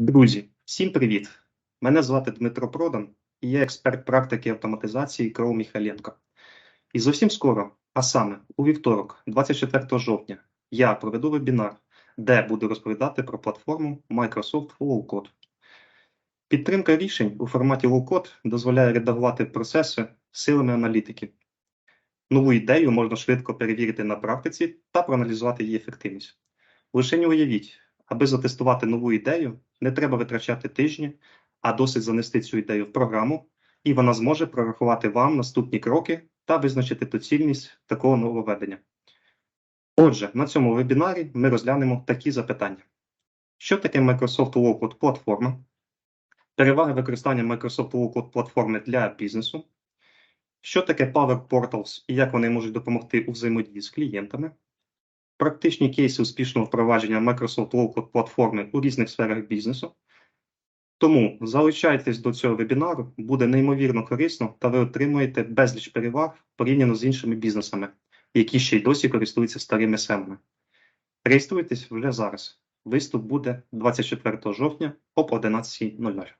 Друзі, всім привіт! Мене звати Дмитро Продан і я експерт практики автоматизації КРО Міхаленко. І зовсім скоро, а саме у вівторок, 24 жовтня, я проведу вебінар, де буду розповідати про платформу Microsoft Low Code. Підтримка рішень у форматі Low Code дозволяє редагувати процеси силами аналітики. Нову ідею можна швидко перевірити на практиці та проаналізувати її ефективність. Лише не уявіть, аби затестувати нову ідею, не треба витрачати тижні, а досить занести цю ідею в програму, і вона зможе прорахувати вам наступні кроки та визначити доцільність такого нововведення. Отже, на цьому вебінарі ми розглянемо такі запитання: що таке Microsoft Low Code платформа? Переваги використання Microsoft Low Code платформи для бізнесу, що таке Power Portals і як вони можуть допомогти у взаємодії з клієнтами, практичні кейси успішного впровадження Microsoft Code платформи у різних сферах бізнесу. Тому залучайтесь до цього вебінару, буде неймовірно корисно, та ви отримуєте безліч переваг порівняно з іншими бізнесами, які ще й досі користуються старими семами. Реєструйтесь вже зараз. Виступ буде 24 жовтня об 11.00.